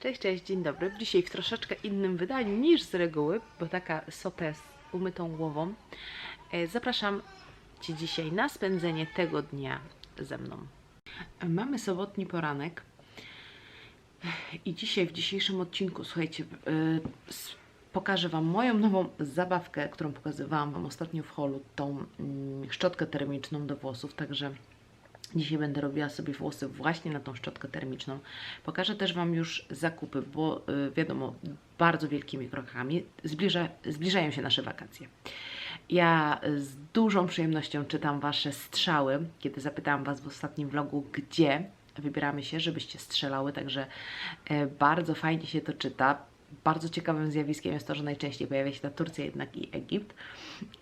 Cześć, cześć, dzień dobry. Dzisiaj w troszeczkę innym wydaniu niż z reguły, bo taka sotę z umytą głową. E, Zapraszam Cię dzisiaj na spędzenie tego dnia ze mną. Mamy sobotni poranek i dzisiaj w dzisiejszym odcinku, słuchajcie, e, pokażę Wam moją nową zabawkę, którą pokazywałam Wam ostatnio w holu, tą mm, szczotkę termiczną do włosów, także Dzisiaj będę robiła sobie włosy właśnie na tą szczotkę termiczną. Pokażę też Wam już zakupy, bo y, wiadomo, bardzo wielkimi krokami zbliża, zbliżają się nasze wakacje. Ja z dużą przyjemnością czytam Wasze strzały, kiedy zapytałam Was w ostatnim vlogu, gdzie wybieramy się, żebyście strzelały, także e, bardzo fajnie się to czyta. Bardzo ciekawym zjawiskiem jest to, że najczęściej pojawia się ta Turcja jednak i Egipt.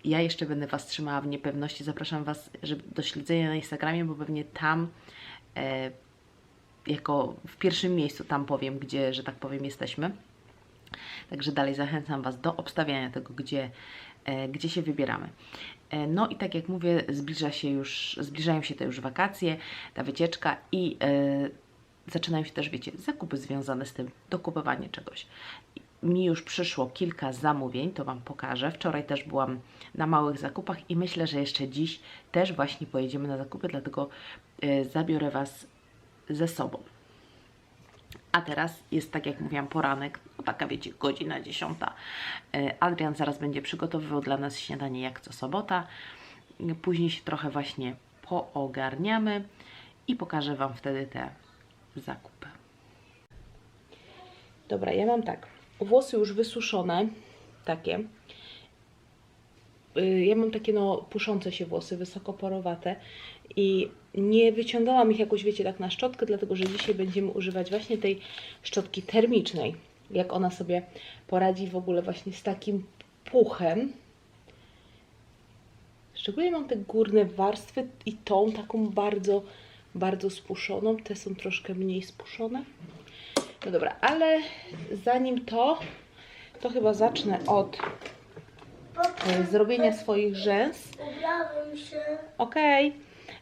Ja jeszcze będę Was trzymała w niepewności. Zapraszam Was żeby, do śledzenia na Instagramie, bo pewnie tam e, jako w pierwszym miejscu tam powiem, gdzie, że tak powiem, jesteśmy. Także dalej zachęcam Was do obstawiania tego, gdzie, e, gdzie się wybieramy. E, No i tak jak mówię, zbliża się już, zbliżają się te już wakacje, ta wycieczka i e, zaczynają się też, wiecie, zakupy związane z tym, dokupowanie czegoś. Mi już przyszło kilka zamówień, to Wam pokażę. Wczoraj też byłam na małych zakupach i myślę, że jeszcze dziś też właśnie pojedziemy na zakupy, dlatego e, zabiorę Was ze sobą. A teraz jest, tak jak mówiłam, poranek, no taka wiecie, godzina dziesiąta. E, Adrian zaraz będzie przygotowywał dla nas śniadanie jak co sobota. Później się trochę właśnie poogarniamy i pokażę Wam wtedy te zakupy. Dobra, ja mam tak. Włosy już wysuszone, takie. Y, Ja mam takie no puszące się włosy, wysokoporowate i nie wyciągałam ich jakoś, wiecie, tak na szczotkę, dlatego że dzisiaj będziemy używać właśnie tej szczotki termicznej. Jak ona sobie poradzi w ogóle właśnie z takim puchem. Szczególnie mam te górne warstwy i tą taką bardzo, bardzo spuszoną. Te są troszkę mniej spuszone. No dobra, ale zanim to, to chyba zacznę od e, zrobienia swoich rzęs. Ubrałem się. Okej.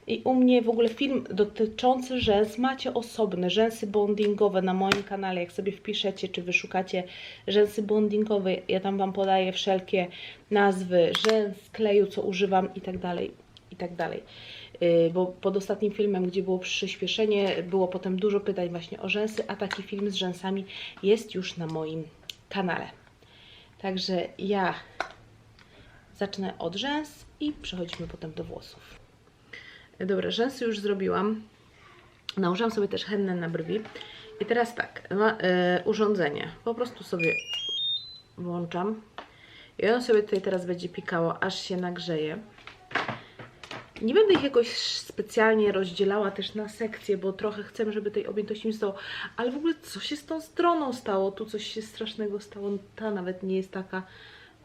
I u mnie w ogóle film dotyczący rzęs macie osobne, rzęsy bondingowe na moim kanale. Jak sobie wpiszecie, czy wyszukacie rzęsy bondingowe, ja tam Wam podaję wszelkie nazwy rzęs, kleju, co używam i tak dalej, i tak dalej. Yy, Bo pod ostatnim filmem, gdzie było przyspieszenie, było potem dużo pytań właśnie o rzęsy, a taki film z rzęsami jest już na moim kanale. Także ja zacznę od rzęs i przechodzimy potem do włosów. Dobra, rzęsy już zrobiłam. Nałożyłam sobie też hennę na brwi. I teraz tak, ma, e, urządzenie. Po prostu sobie włączam. I ono sobie tutaj teraz będzie pikało, aż się nagrzeje. Nie będę ich jakoś specjalnie rozdzielała też na sekcje, bo trochę chcę, żeby tej objętości mi stało. Ale w ogóle co się z tą stroną stało? Tu coś się strasznego stało. Ta nawet nie jest taka.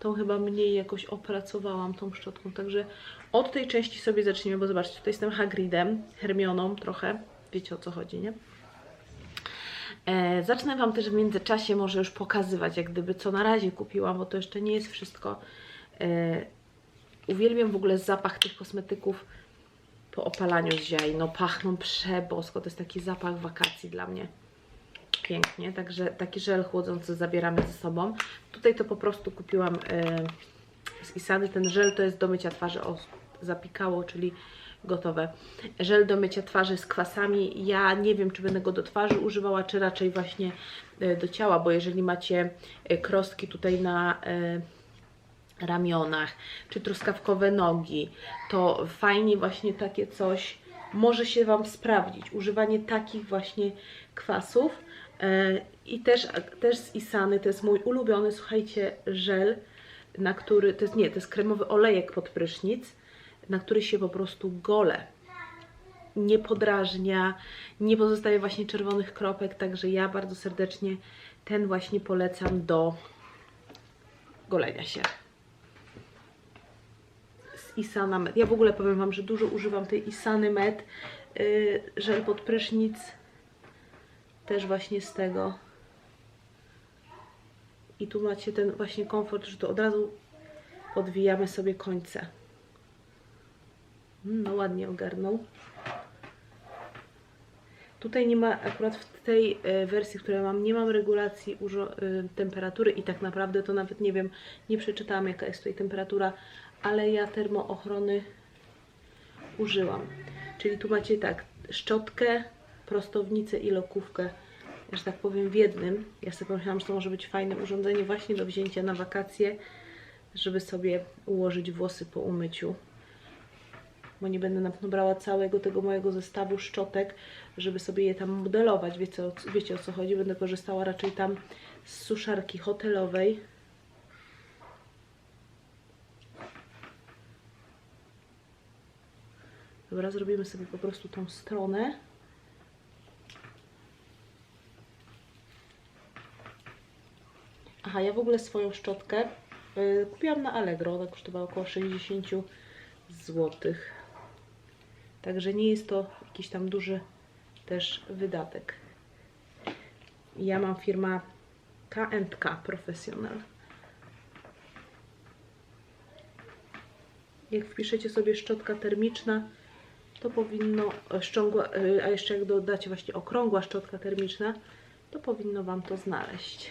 Tą chyba mniej jakoś opracowałam tą szczotką. Także od tej części sobie zaczniemy, bo zobaczcie, tutaj jestem Hagridem, Hermioną trochę. Wiecie o co chodzi, nie? E, zacznę Wam też w międzyczasie może już pokazywać, jak gdyby co na razie kupiłam, bo to jeszcze nie jest wszystko. E, uwielbiam w ogóle zapach tych kosmetyków po opalaniu z ziai. No pachną przebosko, to jest taki zapach wakacji dla mnie. Pięknie, także taki żel chłodzący zabieramy ze sobą. Tutaj to po prostu kupiłam e, z Isany. Ten żel to jest do mycia twarzy, o zapikało, czyli gotowe. Żel do mycia twarzy z kwasami. Ja nie wiem, czy będę go do twarzy używała, czy raczej właśnie e, do ciała, bo jeżeli macie e, krostki tutaj na e, ramionach, czy truskawkowe nogi, to fajnie właśnie takie coś może się Wam sprawdzić. Używanie takich właśnie kwasów e, i też, też z Isany, to jest mój ulubiony, słuchajcie, żel, na który, to jest nie, to jest kremowy olejek pod prysznic, na który się po prostu gole. Nie podrażnia, nie pozostaje właśnie czerwonych kropek, także ja bardzo serdecznie ten właśnie polecam do golenia się Isana Med. Ja w ogóle powiem Wam, że dużo używam tej Isany Med, yy, żel pod prysznic, też właśnie z tego. I tu macie ten właśnie komfort, że to od razu podwijamy sobie końce. Mm, No ładnie ogarnął. Tutaj nie ma, akurat w tej e, wersji, której mam, nie mam regulacji y, temperatury i tak naprawdę to nawet nie wiem, nie przeczytałam jaka jest tutaj temperatura, ale ja termoochrony użyłam. Czyli tu macie tak, szczotkę, prostownicę i lokówkę, że tak powiem w jednym. Ja sobie pomyślałam, że to może być fajne urządzenie właśnie do wzięcia na wakacje, żeby sobie ułożyć włosy po umyciu bo nie będę na pewno brała całego tego mojego zestawu szczotek, żeby sobie je tam modelować. Wiecie wiecie o co chodzi? Będę korzystała raczej tam z suszarki hotelowej. Dobra, zrobimy sobie po prostu tą stronę. Aha, ja w ogóle swoją szczotkę y, kupiłam na Allegro, ona kosztowała około 60 złotych. Także nie jest to jakiś tam duży też wydatek. Ja mam firma K&K Professional. Jak wpiszecie sobie szczotka termiczna, to powinno e, szczągła, e, a jeszcze jak dodacie właśnie okrągła szczotka termiczna, to powinno Wam to znaleźć.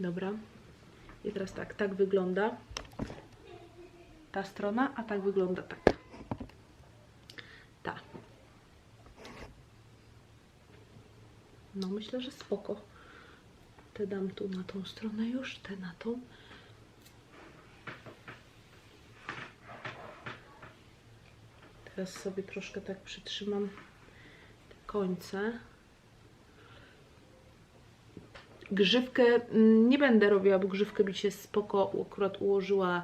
Dobra. I teraz tak, tak wygląda ta strona, a tak wygląda tak. Ta. No myślę, że spoko. Te dam tu na tą stronę już, te na tą. Teraz sobie troszkę tak przytrzymam końce. Grzywkę mm, nie będę robiła, bo grzywkę mi się spoko akurat ułożyła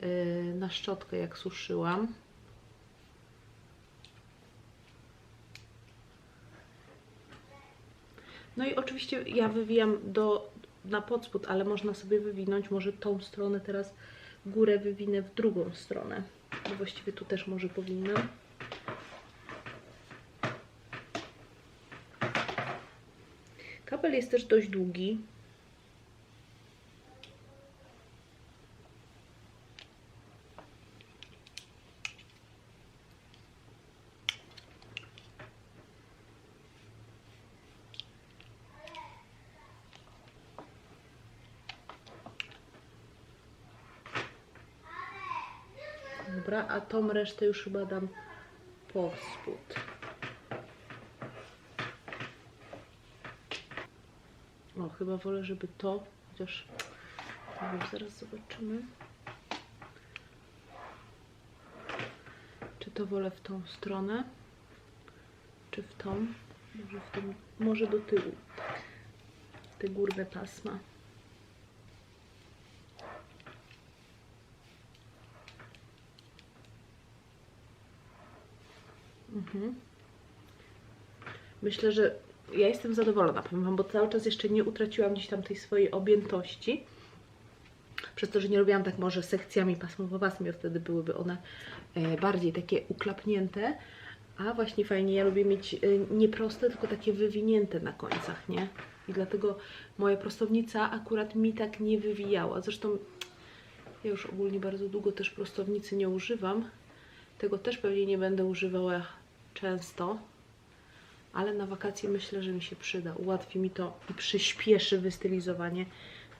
yy, na szczotkę, jak suszyłam. No i oczywiście ja wywijam do, na podspód, ale można sobie wywinąć, może tą stronę teraz górę wywinę w drugą stronę. Bo właściwie tu też może powinnam. Kabel jest też dość długi. Dobra, a tą resztę już chyba dam spód. O, chyba wolę, żeby to, chociaż wiem, zaraz zobaczymy. Czy to wolę w tą stronę, czy w tą? Może, w tą, może do tyłu. Te górne pasma. Mhm. Myślę, że ja jestem zadowolona, powiem Wam, bo cały czas jeszcze nie utraciłam gdzieś tam tej swojej objętości. Przez to, że nie robiłam tak może sekcjami pasmowo-pasmi, wtedy byłyby one e, bardziej takie uklapnięte. A właśnie fajnie, ja lubię mieć e, nie proste, tylko takie wywinięte na końcach, nie? I dlatego moja prostownica akurat mi tak nie wywijała. Zresztą ja już ogólnie bardzo długo też prostownicy nie używam. Tego też pewnie nie będę używała często, ale na wakacje myślę, że mi się przyda. Ułatwi mi to i przyspieszy wystylizowanie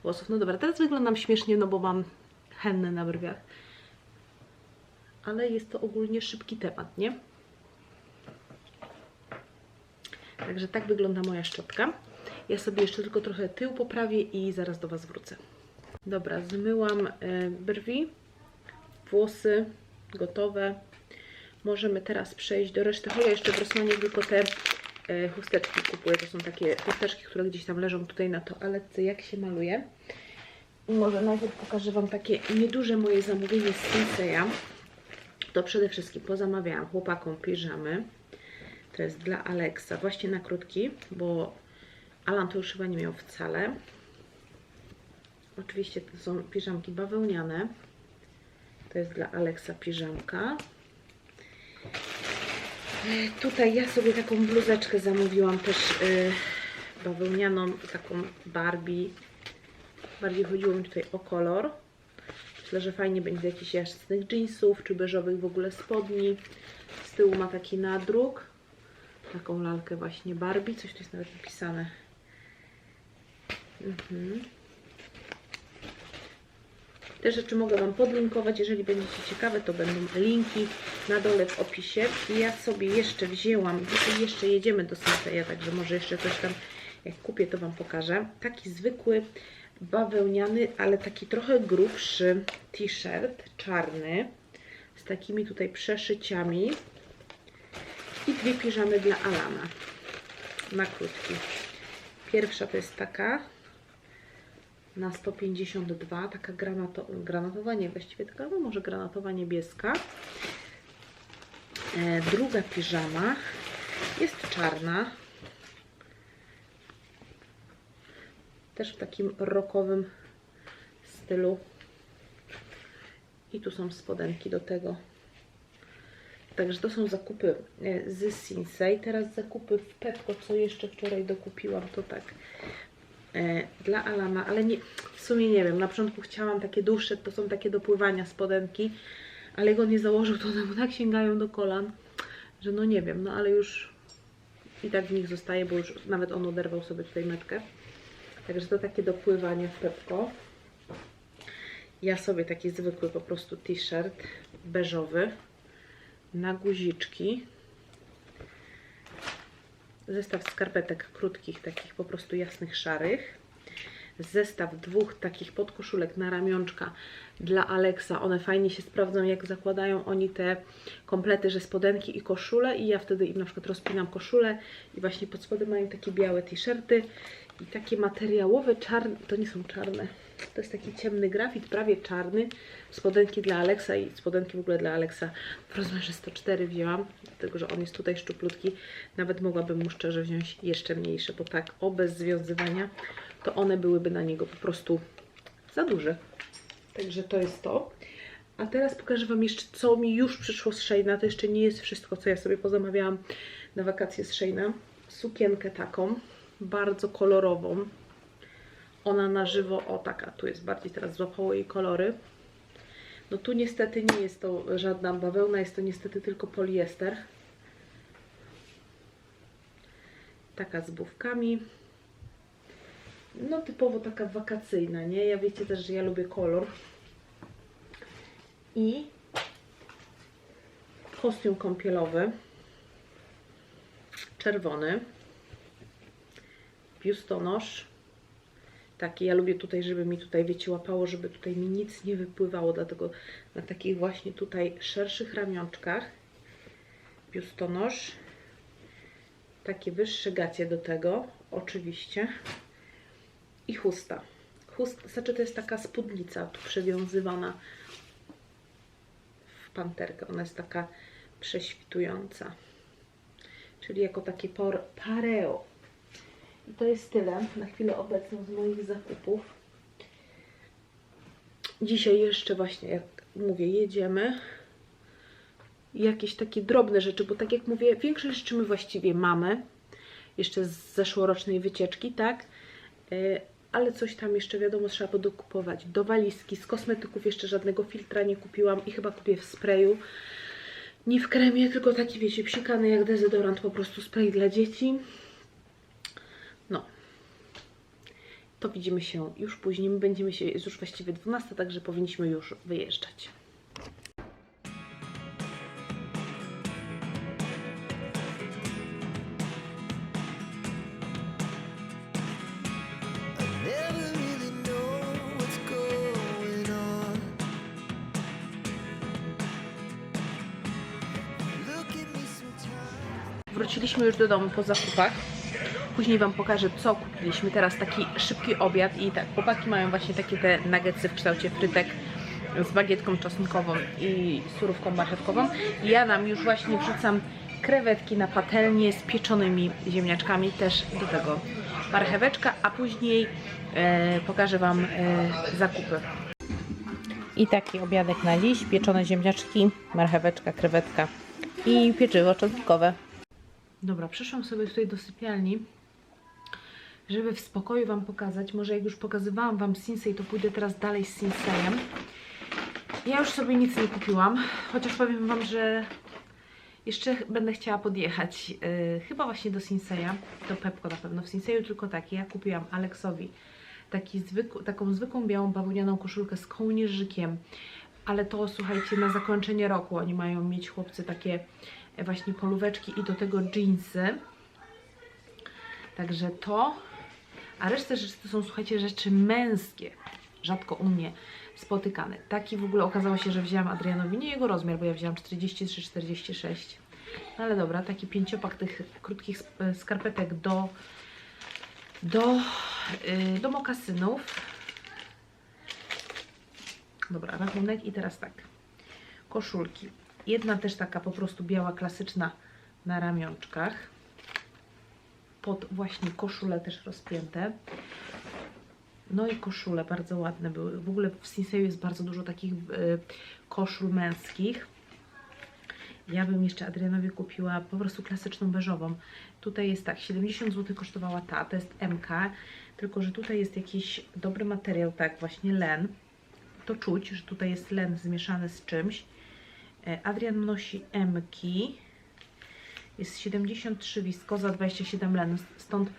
włosów. No dobra, teraz wyglądam śmiesznie, no bo mam hennę na brwiach. Ale jest to ogólnie szybki temat, nie? Także tak wygląda moja szczotka. Ja sobie jeszcze tylko trochę tył poprawię i zaraz do Was wrócę. Dobra, zmyłam e, brwi, włosy gotowe. Możemy teraz przejść do reszty. Ja jeszcze w Rosmanie tylko te e, chusteczki kupuję. To są takie chusteczki, które gdzieś tam leżą tutaj na toaletce, jak się maluje. Może najpierw pokażę Wam takie nieduże moje zamówienie z Sinseya. To przede wszystkim pozamawiałam chłopakom piżamy. To jest dla Alexa, właśnie na krótki, bo Alan to już chyba nie miał wcale. Oczywiście to są piżamki bawełniane. To jest dla Alexa piżamka. Tutaj ja sobie taką bluzeczkę zamówiłam też yy, bawełnianą, taką Barbie. Bardziej chodziło mi tutaj o kolor. Myślę, że fajnie będzie jakichś jasnych jeansów, czy beżowych w ogóle spodni. Z tyłu ma taki nadruk. Taką lalkę właśnie Barbie. Coś tu jest nawet napisane. Mhm. Te rzeczy mogę Wam podlinkować, jeżeli będziecie ciekawe, to będą linki na dole w opisie. I ja sobie jeszcze wzięłam, dzisiaj jeszcze jedziemy do Sinseya, także może jeszcze coś tam, jak kupię, to Wam pokażę. Taki zwykły bawełniany, ale taki trochę grubszy t-shirt, czarny, z takimi tutaj przeszyciami i dwie piżamy dla Alana na krótki. Pierwsza to jest taka na 152, taka granato, granatowa, nie właściwie taka, no może granatowa niebieska. E, druga piżama jest czarna. Też w takim rockowym stylu. I tu są spodenki do tego. Także to są zakupy e, z Sinsei. Teraz zakupy w Pepko, co jeszcze wczoraj dokupiłam, to tak dla Alana, ale nie, w sumie nie wiem, na początku chciałam takie dłuższe, to są takie do pływania spodenki, ale on nie założył, to one mu tak sięgają do kolan, że no nie wiem, no ale już i tak w nich zostaje, bo już nawet on oderwał sobie tutaj metkę. Także to takie do pływania w Pepko. Ja sobie taki zwykły po prostu t-shirt beżowy na guziczki. Zestaw skarpetek krótkich, takich po prostu jasnych, szarych. Zestaw dwóch takich podkoszulek na ramionczka dla Alexa. One fajnie się sprawdzą, jak zakładają oni te komplety, że spodenki i koszule. I ja wtedy im na przykład rozpinam koszulę i właśnie pod spodem mają takie białe t-shirty i takie materiałowe, czarne, to nie są czarne. To jest taki ciemny grafit, prawie czarny. Spodenki dla Alexa i spodenki w ogóle dla Alexa w rozmiarze 104 wzięłam, dlatego że on jest tutaj szczuplutki. Nawet mogłabym mu szczerze wziąć jeszcze mniejsze, bo tak o bez związywania to one byłyby na niego po prostu za duże. Także to jest to. A teraz pokażę Wam jeszcze, co mi już przyszło z Sheina. To jeszcze nie jest wszystko, co ja sobie pozamawiałam na wakacje z Sheina. Sukienkę taką, bardzo kolorową. Ona na żywo, o taka, tu jest bardziej teraz złapało jej kolory. No tu niestety nie jest to żadna bawełna, jest to niestety tylko poliester. Taka z bówkami. No typowo taka wakacyjna, nie? Ja wiecie też, że ja lubię kolor. I kostium kąpielowy. Czerwony. Biustonosz. Taki, ja lubię tutaj, żeby mi tutaj, wiecie, łapało, żeby tutaj mi nic nie wypływało, dlatego na takich właśnie tutaj szerszych ramionczkach. Biustonosz, takie wyższe gacie do tego, oczywiście. I chusta. Chust, znaczy to jest taka spódnica tu przewiązywana w panterkę, ona jest taka prześwitująca, czyli jako takie por, pareo. To jest tyle na chwilę obecną z moich zakupów. Dzisiaj jeszcze właśnie, jak mówię, jedziemy. Jakieś takie drobne rzeczy, bo tak jak mówię, większość rzeczy my właściwie mamy. Jeszcze z zeszłorocznej wycieczki, tak? Yy, ale coś tam jeszcze wiadomo trzeba podokupować. Do walizki, z kosmetyków jeszcze żadnego filtra nie kupiłam i chyba kupię w sprayu. Nie w kremie, tylko taki wiecie, psikany jak dezodorant, po prostu spray dla dzieci. No. To widzimy się już później. My będziemy się, jest już właściwie 12, także powinniśmy już wyjeżdżać. Wróciliśmy już do domu po zakupach. Później Wam pokażę, co kupiliśmy. Teraz taki szybki obiad i tak, chłopaki mają właśnie takie te nuggetsy w kształcie frytek z bagietką czosnkową i surówką marchewkową. Ja nam już właśnie wrzucam krewetki na patelnię z pieczonymi ziemniaczkami, też do tego marcheweczka, a później e, pokażę Wam e, zakupy. I taki obiadek na dziś, pieczone ziemniaczki, marcheweczka, krewetka i pieczywo czosnkowe. Dobra, przyszłam sobie tutaj do sypialni, żeby w spokoju Wam pokazać. Może jak już pokazywałam Wam Sinsei, to pójdę teraz dalej z Sinsejem. Ja już sobie nic nie kupiłam, chociaż powiem Wam, że jeszcze będę chciała podjechać yy, chyba właśnie do Sinseya, do Pepko na pewno. W Sinseyu tylko takie. Ja kupiłam Aleksowi taki zwykł, taką zwykłą białą bawełnianą koszulkę z kołnierzykiem, ale to słuchajcie, na zakończenie roku oni mają mieć chłopcy takie e, właśnie polóweczki i do tego jeansy. Także to, a resztę rzeczy to są słuchajcie rzeczy męskie, rzadko u mnie spotykane. Taki w ogóle okazało się, że wzięłam Adrianowi nie jego rozmiar, bo ja wzięłam 43-46. No ale dobra, taki pięciopak tych krótkich sp- skarpetek do, do, yy, do mokasynów. Dobra, rachunek i teraz tak. Koszulki. Jedna też taka po prostu biała, klasyczna na ramionczkach. Pod właśnie koszule też rozpięte. No i koszule bardzo ładne były. W ogóle w Sinseju jest bardzo dużo takich y, koszul męskich. Ja bym jeszcze Adrianowi kupiła po prostu klasyczną beżową. Tutaj jest tak, 70 zł kosztowała ta, to jest MK, tylko że tutaj jest jakiś dobry materiał, tak właśnie len. To czuć, że tutaj jest len zmieszany z czymś. E, Adrian nosi MK. Jest 73 wiskoza, 27 len, stąd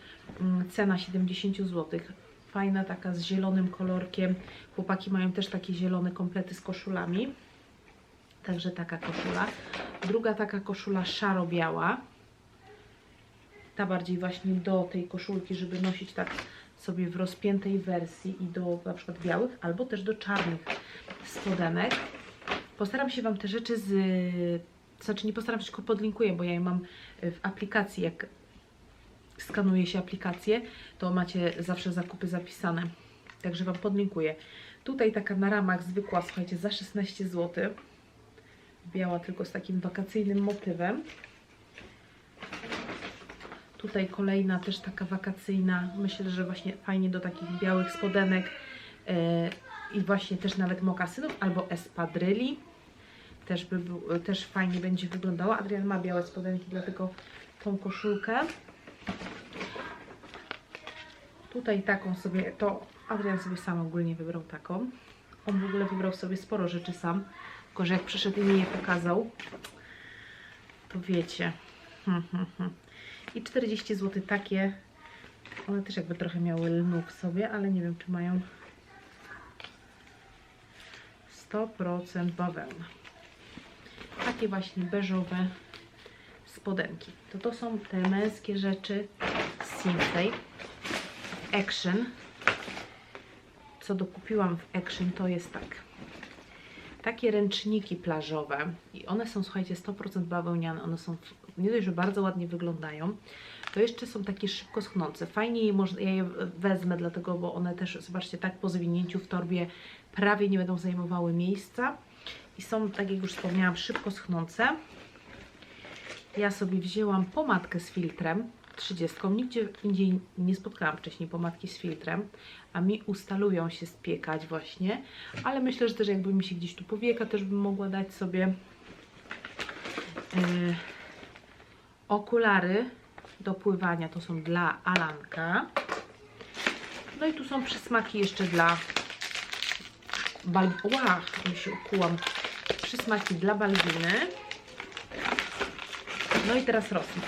mm, cena 70 zł. Fajna taka z zielonym kolorkiem. Chłopaki mają też takie zielone komplety z koszulami. Także taka koszula. Druga taka koszula szaro-biała. Ta bardziej właśnie do tej koszulki, żeby nosić tak sobie w rozpiętej wersji i do na przykład białych, albo też do czarnych spodenek. Postaram się Wam te rzeczy z... Znaczy nie postaram się, tylko podlinkuję, bo ja je mam w aplikacji, jak skanuje się aplikację, to macie zawsze zakupy zapisane. Także Wam podlinkuję. Tutaj taka na ramach zwykła, słuchajcie, za 16 zł. Biała tylko z takim wakacyjnym motywem. Tutaj kolejna też taka wakacyjna. Myślę, że właśnie fajnie do takich białych spodenek yy, i właśnie też nawet mokasynów albo espadryli. Też, by był, też fajnie będzie wyglądała. Adrian ma białe spodenki, dlatego tą koszulkę. Tutaj taką sobie, to Adrian sobie sam ogólnie wybrał taką. On w ogóle wybrał sobie sporo rzeczy sam, tylko że jak przyszedł i mi je pokazał, to wiecie. Hmm, hmm, hmm. I 40 zł takie. One też jakby trochę miały lnu w sobie, ale nie wiem czy mają 100% bawełna. Takie właśnie beżowe spodenki. To to są te męskie rzeczy z Sinsei. Action. Co dokupiłam w Action to jest tak. Takie ręczniki plażowe i one są, słuchajcie, 100% bawełniane. One są nie dość, że bardzo ładnie wyglądają, to jeszcze są takie szybko schnące. Fajnie je ja je wezmę, dlatego, bo one też, zobaczcie, tak po zwinięciu w torbie prawie nie będą zajmowały miejsca i są, tak jak już wspomniałam, szybko schnące. Ja sobie wzięłam pomadkę z filtrem 30. Nigdzie indziej nie spotkałam wcześniej pomadki z filtrem, a mi ustalują się spiekać właśnie, ale myślę, że też jakby mi się gdzieś tu powieka, też bym mogła dać sobie yy, okulary do pływania, to są dla Alanka. No i tu są przysmaki jeszcze dla Bal... Ła, mi się ukułam. Przysmaki dla Balbiny. No i teraz Rossmann.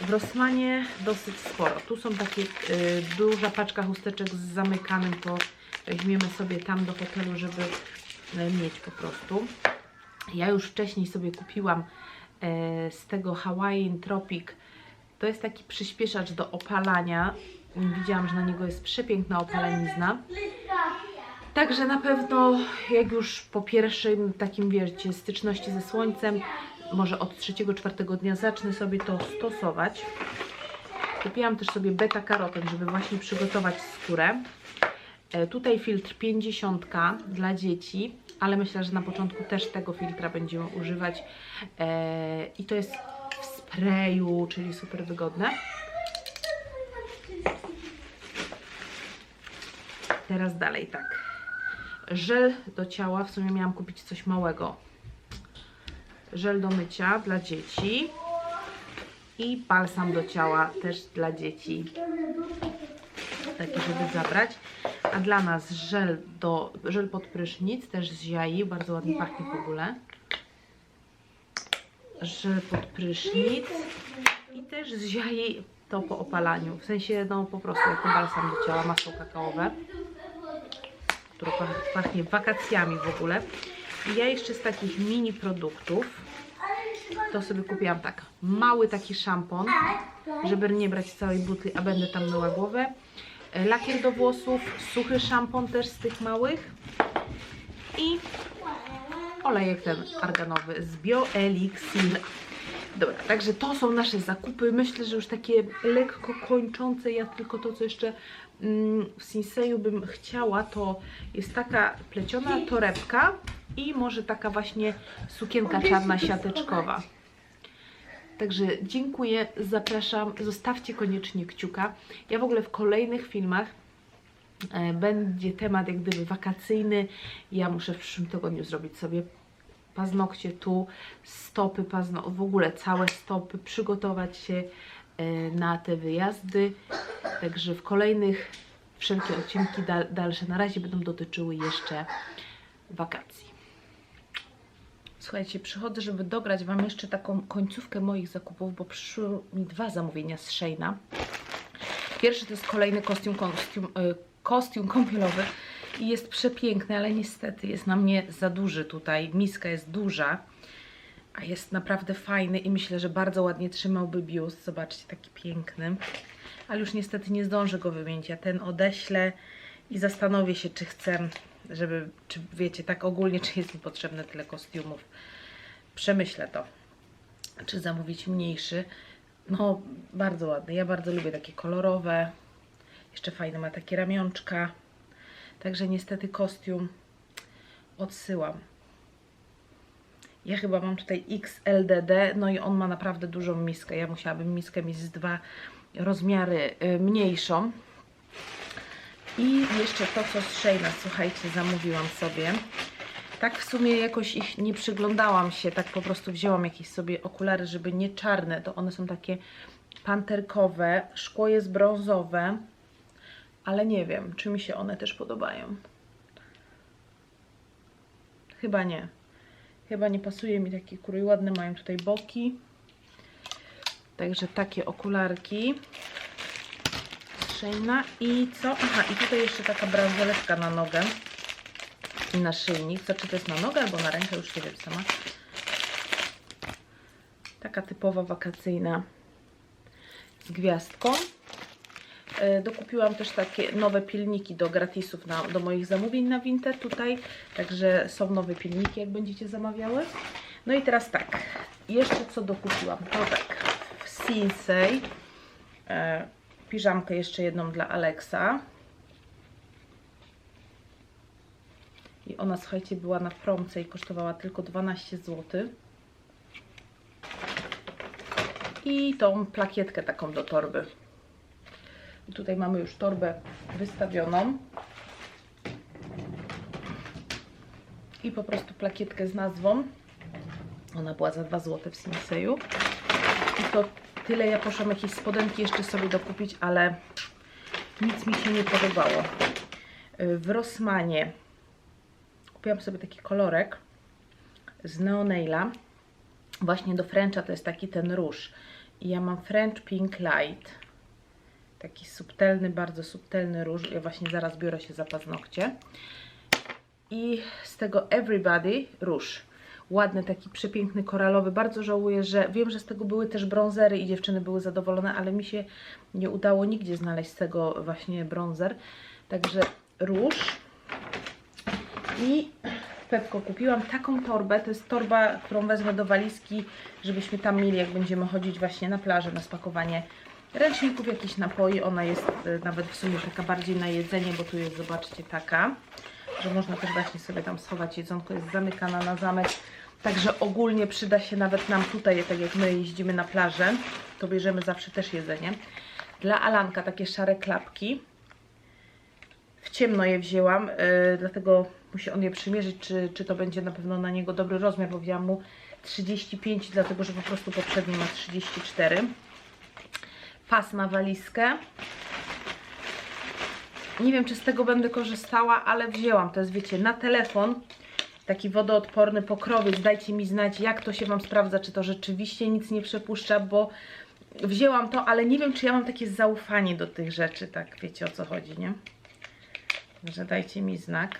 W Rossmanie dosyć sporo. Tu są takie y, duża paczka chusteczek z zamykanym, to weźmiemy sobie tam do hotelu, żeby y, mieć po prostu. Ja już wcześniej sobie kupiłam y, z tego Hawaiian Tropic. To jest taki przyspieszacz do opalania. Widziałam, że na niego jest przepiękna opalenizna. Także na pewno jak już po pierwszym takim wiecie, styczności ze słońcem, może od trzeciego, czwartego dnia zacznę sobie to stosować. Kupiłam też sobie beta karoten, żeby właśnie przygotować skórę. E, tutaj filtr 50 dla dzieci, ale myślę, że na początku też tego filtra będziemy używać. E, I to jest w sprayu, czyli super wygodne. Teraz dalej tak. Żel do ciała, w sumie miałam kupić coś małego. Żel do mycia dla dzieci. I balsam do ciała też dla dzieci. taki, żeby zabrać. A dla nas żel, do, żel pod prysznic, też z ziai, bardzo ładnie pachnie w ogóle. Żel pod prysznic i też z ziai to po opalaniu. W sensie, no po prostu jako balsam do ciała, masło kakaowe, pach- pachnie wakacjami w ogóle. I ja jeszcze z takich mini produktów to sobie kupiłam tak, mały taki szampon, żeby nie brać całej butli, a będę tam myła głowę. E, Lakier do włosów, suchy szampon też z tych małych i olejek ten arganowy z BioElixir. Dobra, także to są nasze zakupy. Myślę, że już takie lekko kończące. Ja tylko to, co jeszcze w Sinseju bym chciała, to jest taka pleciona torebka i może taka właśnie sukienka czarna siateczkowa. Także dziękuję, zapraszam, zostawcie koniecznie kciuka. Ja w ogóle w kolejnych filmach e, będzie temat jak gdyby wakacyjny. Ja muszę w przyszłym tygodniu zrobić sobie paznokcie tu, stopy, pazno, w ogóle całe stopy, przygotować się na te wyjazdy. Także w kolejnych wszelkie odcinki dal, dalsze na razie będą dotyczyły jeszcze wakacji. Słuchajcie, przychodzę, żeby dograć Wam jeszcze taką końcówkę moich zakupów, bo przyszły mi dwa zamówienia z Sheina. Pierwszy to jest kolejny kostium, kostium, y, kostium kąpielowy i jest przepiękny, ale niestety jest na mnie za duży tutaj. Miska jest duża, a jest naprawdę fajny i myślę, że bardzo ładnie trzymałby biust. Zobaczcie, taki piękny. Ale już niestety nie zdążę go wymienić. Ja ten odeślę i zastanowię się, czy chcę, żeby, czy wiecie, tak ogólnie, czy jest mi potrzebne tyle kostiumów. Przemyślę to. Czy zamówić mniejszy. No, bardzo ładny. Ja bardzo lubię takie kolorowe. Jeszcze fajne ma takie ramionczka. Także niestety kostium odsyłam. Ja chyba mam tutaj XLDD, no i on ma naprawdę dużą miskę. Ja musiałabym miskę mieć z dwa rozmiary y, mniejszą. I jeszcze to, co z Sheina, słuchajcie, zamówiłam sobie. Tak w sumie jakoś ich nie przyglądałam się, tak po prostu wzięłam jakieś sobie okulary, żeby nie czarne, to one są takie panterkowe, szkło jest brązowe, ale nie wiem, czy mi się one też podobają. Chyba nie. Chyba nie pasuje mi taki krój. Ładne mają tutaj boki. Także takie okularki. Sheina. I co? Aha, i tutaj jeszcze taka bransoletka na nogę. I na szyjnik. Czy to jest na nogę albo na rękę? Już nie wiem sama. Taka typowa wakacyjna z gwiazdką. E, Dokupiłam też takie nowe pilniki do gratisów na, do moich zamówień na Vinted tutaj. Także są nowe pilniki, jak będziecie zamawiały. No i teraz tak, jeszcze co dokupiłam, to tak, w Sinsei e, piżamkę jeszcze jedną dla Alexa. I ona, słuchajcie, była na promce i kosztowała tylko 12 zł. I tą plakietkę taką do torby. Tutaj mamy już torbę wystawioną. I po prostu plakietkę z nazwą. Ona była za 2 zł w Sinseju. I to tyle. Ja poszłam jakieś spodenki jeszcze sobie dokupić, ale nic mi się nie podobało. W Rossmanie kupiłam sobie taki kolorek z Neonaila. Właśnie do Frencha to jest taki ten róż. I ja mam French Pink Light. Taki subtelny, bardzo subtelny róż. Ja właśnie zaraz biorę się za paznokcie. I z tego Everybody róż. Ładny, taki przepiękny, koralowy. Bardzo żałuję, że wiem, że z tego były też brązery i dziewczyny były zadowolone, ale mi się nie udało nigdzie znaleźć z tego właśnie brązer. Także róż. I Pepko kupiłam taką torbę. To jest torba, którą wezmę do walizki, żebyśmy tam mieli, jak będziemy chodzić właśnie na plażę, na spakowanie ręczników, jakichś napoi. Ona jest y, nawet w sumie taka bardziej na jedzenie, bo tu jest, zobaczcie, taka, że można też właśnie sobie tam schować jedzonko. Jest zamykana na zamek. Także ogólnie przyda się nawet nam tutaj, tak jak my jeździmy na plażę, to bierzemy zawsze też jedzenie. Dla Alanka takie szare klapki. W ciemno je wzięłam, yy, dlatego musi on je przymierzyć, czy, czy to będzie na pewno na niego dobry rozmiar, bo wzięłam mu 35, dlatego że po prostu poprzedni ma 34. Pas na walizkę. Nie wiem, czy z tego będę korzystała, ale wzięłam. To jest, wiecie, na telefon. Taki wodoodporny pokrowiec. Dajcie mi znać, jak to się Wam sprawdza, czy to rzeczywiście nic nie przepuszcza, bo wzięłam to, ale nie wiem, czy ja mam takie zaufanie do tych rzeczy, tak wiecie o co chodzi, nie? Że dajcie mi znak.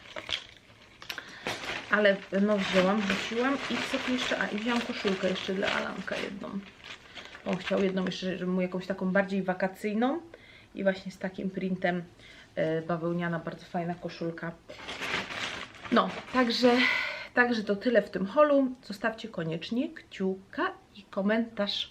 Ale no wzięłam, wrzuciłam i co jeszcze? A i wzięłam koszulkę jeszcze dla Alanka jedną. On chciał jedną jeszcze, żeby mu jakąś taką bardziej wakacyjną i właśnie z takim printem e, bawełniana, bardzo fajna koszulka. No, także, także to tyle w tym holu. Zostawcie koniecznie kciuka i komentarz.